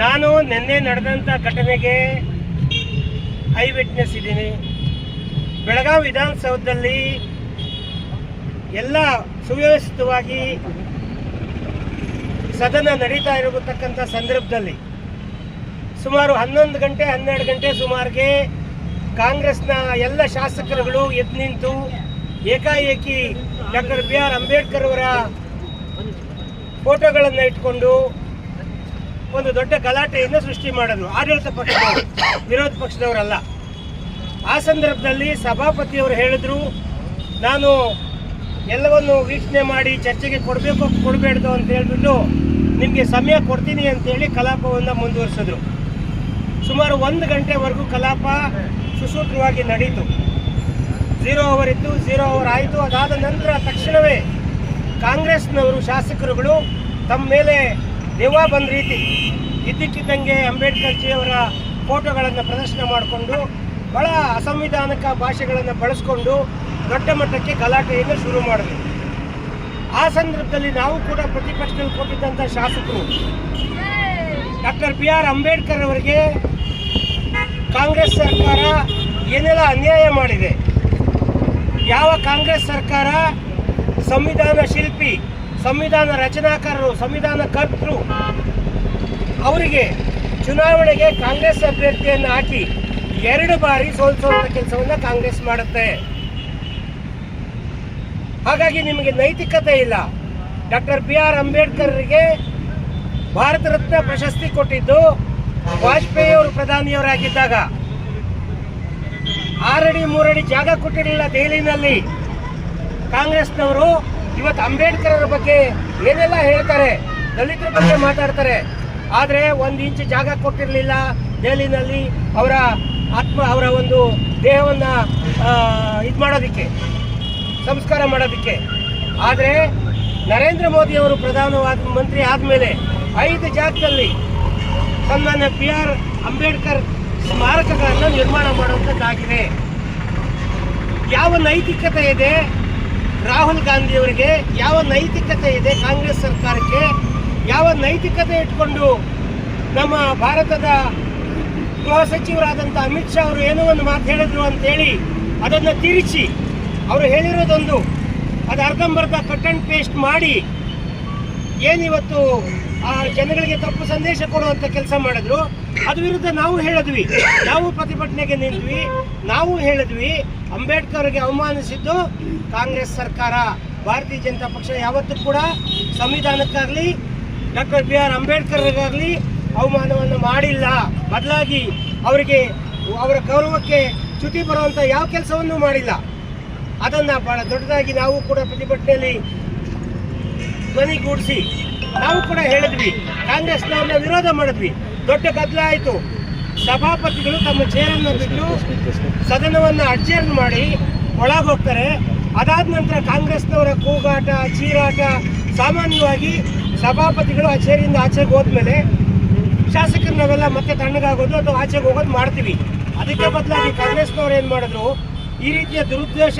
ನಾನು ನಿನ್ನೆ ನಡೆದಂಥ ಘಟನೆಗೆ ಐ ವಿಟ್ನೆಸ್ ಇದ್ದೀನಿ. ಬೆಳಗಾವಿ ವಿಧಾನಸೌಧದಲ್ಲಿ ಎಲ್ಲ ಸುವ್ಯವಸ್ಥಿತವಾಗಿ ಸದನ ನಡೀತಾ ಇರತಕ್ಕಂಥ ಸಂದರ್ಭದಲ್ಲಿ ಸುಮಾರು ಹನ್ನೊಂದು ಗಂಟೆ, ಹನ್ನೆರಡು ಗಂಟೆ ಸುಮಾರಿಗೆ ಕಾಂಗ್ರೆಸ್ನ ಎಲ್ಲ ಶಾಸಕರುಗಳು ಎದ್ದು ನಿಂತು ಏಕಾಏಕಿ ಡಾಕ್ಟರ್ ಬಿ ಆರ್ ಅಂಬೇಡ್ಕರ್ ಅವರ ಫೋಟೋಗಳನ್ನು ಇಟ್ಕೊಂಡು ಒಂದು ದೊಡ್ಡ ಗಲಾಟೆಯನ್ನು ಸೃಷ್ಟಿ ಮಾಡಿದ್ರು ಆಡಳಿತ ಪಕ್ಷದವರು, ವಿರೋಧ ಪಕ್ಷದವರಲ್ಲ. ಆ ಸಂದರ್ಭದಲ್ಲಿ ಸಭಾಪತಿಯವರು ಹೇಳಿದ್ರು, ನಾನು ಎಲ್ಲವನ್ನು ವೀಕ್ಷಣೆ ಮಾಡಿ ಚರ್ಚೆಗೆ ಕೊಡಬೇಕು, ಕೊಡಬೇಡ್ದು ಅಂತ ಹೇಳಿಬಿಟ್ಟು ನಿಮಗೆ ಸಮಯ ಕೊಡ್ತೀನಿ ಅಂತೇಳಿ ಕಲಾಪವನ್ನು ಮುಂದುವರಿಸಿದ್ರು. ಸುಮಾರು ಒಂದು ಗಂಟೆವರೆಗೂ ಕಲಾಪ ಸುಸೂತ್ರವಾಗಿ ನಡೀತು. ಝೀರೋ ಅವರ್ ಇತ್ತು, ಝೀರೋ ಅವರ್ ಆಯಿತು. ಅದಾದ ನಂತರ ತಕ್ಷಣವೇ ಕಾಂಗ್ರೆಸ್ನವರು ಶಾಸಕರುಗಳು ತಮ್ಮ ಮೇಲೆ ದೆವ್ವ ಬಂದ ರೀತಿ ಇದ್ದಕ್ಕಿದ್ದಂಗೆ ಅಂಬೇಡ್ಕರ್ ಜಿ ಅವರ ಫೋಟೋಗಳನ್ನು ಪ್ರದರ್ಶನ ಮಾಡಿಕೊಂಡು ಬಹಳ ಅಸಂವಿಧಾನಿಕ ಭಾಷೆಗಳನ್ನು ಬಳಸ್ಕೊಂಡು ದೊಡ್ಡ ಮಟ್ಟಕ್ಕೆ ಗಲಾಟೆಯನ್ನು ಶುರು ಮಾಡಿದ್ರು. ಆ ಸಂದರ್ಭದಲ್ಲಿ ನಾವು ಕೂಡ ಪ್ರತಿಪಕ್ಷದಲ್ಲಿ ಕೊಟ್ಟಿದ್ದಂಥ ಶಾಸಕರು ಡಾಕ್ಟರ್ ಬಿ ಆರ್ ಅಂಬೇಡ್ಕರ್ ಅವರಿಗೆ ಕಾಂಗ್ರೆಸ್ ಸರ್ಕಾರ ಏನೆಲ್ಲ ಅನ್ಯಾಯ ಮಾಡಿದೆ? ಯಾವ ಕಾಂಗ್ರೆಸ್ ಸರ್ಕಾರ ಸಂವಿಧಾನ ಶಿಲ್ಪಿ ಸಂವಿಧಾನ ರಚನಾಕಾರರು, ಸಂವಿಧಾನ ಕರ್ತರು ಅವರಿಗೆ ಚುನಾವಣೆಗೆ ಕಾಂಗ್ರೆಸ್ ಅಭ್ಯರ್ಥಿಯನ್ನು ಹಾಕಿ ಎರಡು ಬಾರಿ ಸೋಲಿಸುವಂಥ ಕೆಲಸವನ್ನು ಕಾಂಗ್ರೆಸ್ ಮಾಡುತ್ತೆ. ಹಾಗಾಗಿ ನಿಮಗೆ ನೈತಿಕತೆ ಇಲ್ಲ. ಡಾಕ್ಟರ್ ಬಿ ಆರ್ ಅಂಬೇಡ್ಕರ್ಗೆ ಭಾರತ ರತ್ನ ಪ್ರಶಸ್ತಿ ಕೊಟ್ಟಿದ್ದು ವಾಜಪೇಯಿ ಅವರು ಪ್ರಧಾನಿಯವರಾಗಿದ್ದಾಗ. ಆರಡಿ, ಮೂರಡಿ ಜಾಗ ಕೊಟ್ಟಿರಲಿಲ್ಲ ದೆಹಲಿನಲ್ಲಿ. ಕಾಂಗ್ರೆಸ್ನವರು ಇವತ್ತು ಅಂಬೇಡ್ಕರ್ ಅವರ ಬಗ್ಗೆ ಏನೆಲ್ಲ ಹೇಳ್ತಾರೆ, ದಲಿತರ ಬಗ್ಗೆ ಮಾತಾಡ್ತಾರೆ, ಆದರೆ ಒಂದು ಇಂಚು ಜಾಗ ಕೊಟ್ಟಿರಲಿಲ್ಲ ದೆಹಲಿನಲ್ಲಿ ಅವರ ಆತ್ಮ, ಅವರ ಒಂದು ದೇಹವನ್ನು ಇದು ಮಾಡೋದಕ್ಕೆ, ಸಂಸ್ಕಾರ ಮಾಡೋದಕ್ಕೆ. ಆದರೆ ನರೇಂದ್ರ ಮೋದಿ ಅವರು ಪ್ರಧಾನವಾದ ಮಂತ್ರಿ ಆದಮೇಲೆ ಐದು ಜಾಗದಲ್ಲಿ ಸನ್ಮಾನ್ಯ ಬಿ ಆರ್ ಅಂಬೇಡ್ಕರ್ ಸ್ಮಾರಕಗಳನ್ನು ನಿರ್ಮಾಣ ಮಾಡುವಂಥದ್ದಾಗಿದೆ. ಯಾವ ನೈತಿಕತೆ ಇದೆ ರಾಹುಲ್ ಗಾಂಧಿಯವರಿಗೆ ಯಾವ ನೈತಿಕತೆ ಇದೆ ಕಾಂಗ್ರೆಸ್ ಸರ್ಕಾರಕ್ಕೆ? ಯಾವ ನೈತಿಕತೆ ಇಟ್ಕೊಂಡು ನಮ್ಮ ಭಾರತದ ಗೃಹ ಸಚಿವರಾದಂಥ ಅಮಿತ್ ಶಾ ಅವರು ಏನೋ ಒಂದು ಮಾತು ಹೇಳಿದ್ರು ಅಂತೇಳಿ ಅದನ್ನು ತಿರುಚಿ ಅವರು ಹೇಳಿರೋದೊಂದು. ಅದು ಅರ್ಧಂಬರ್ಧ ಕಟ್ ಆ್ಯಂಡ್ ಪೇಸ್ಟ್ ಮಾಡಿ ಏನಿವತ್ತು ಆ ಜನಗಳಿಗೆ ತಪ್ಪು ಸಂದೇಶ ಕೊಡುವಂತ ಕೆಲಸ ಮಾಡಿದ್ರು, ಅದ್ರ ವಿರುದ್ಧ ನಾವು ಹೇಳಿದ್ವಿ. ನಾವು ಪ್ರತಿಭಟನೆಗೆ ನಿಂತ್ವಿ, ನಾವು ಹೇಳಿದ್ವಿ, ಅಂಬೇಡ್ಕರ್ಗೆ ಅವಮಾನಿಸಿದ್ದು ಕಾಂಗ್ರೆಸ್ ಸರ್ಕಾರ. ಭಾರತೀಯ ಜನತಾ ಪಕ್ಷ ಯಾವತ್ತೂ ಕೂಡ ಸಂವಿಧಾನಕ್ಕಾಗಲಿ, ಡಾಕ್ಟರ್ ಬಿ ಆರ್ ಅಂಬೇಡ್ಕರ್ಗಾಗಲಿ ಅವಮಾನವನ್ನು ಮಾಡಿಲ್ಲ. ಬದಲಾಗಿ ಅವರಿಗೆ, ಅವರ ಗೌರವಕ್ಕೆ ಚ್ಯುತಿ ಬರುವಂಥ ಯಾವ ಕೆಲಸವನ್ನೂ ಮಾಡಿಲ್ಲ. ಅದನ್ನು ಬಹಳ ದೊಡ್ಡದಾಗಿ ನಾವು ಕೂಡ ಪ್ರತಿಭಟನೆಯಲ್ಲಿ ಧ್ವನಿಗೂಡಿಸಿ ನಾವು ಕೂಡ ಹೇಳಿದ್ವಿ, ಕಾಂಗ್ರೆಸ್ನವ್ರನ್ನ ವಿರೋಧ ಮಾಡಿದ್ವಿ. ದೊಡ್ಡ ಗದ್ದಲ ಆಯಿತು. ಸಭಾಪತಿಗಳು ತಮ್ಮ ಚೇರನ್ನು ಬಿಟ್ಟು ಸದನವನ್ನು ಅಡ್ಜರ್ನ್ ಮಾಡಿ ಒಳಗೋಗ್ತಾರೆ. ಅದಾದ ನಂತರ ಕಾಂಗ್ರೆಸ್ನವರ ಕೂಗಾಟ, ಚೀರಾಟ, ಸಾಮಾನ್ಯವಾಗಿ ಸಭಾಪತಿಗಳು ಆ ಆಚೆಗೆ ಹೋದ್ಮೇಲೆ ಶಾಸಕರು ನಾವೆಲ್ಲ ಮತ್ತೆ ತಣ್ಣಗಾಗೋದು ಅಥವಾ ಆಚೆಗೆ ಹೋಗೋದು ಮಾಡ್ತೀವಿ. ಅದಕ್ಕೆ ಬದಲಾಗಿ ಕಾಂಗ್ರೆಸ್ನವ್ರು ಏನು ಮಾಡಿದ್ರು? ಈ ರೀತಿಯ ದುರುದ್ದೇಶ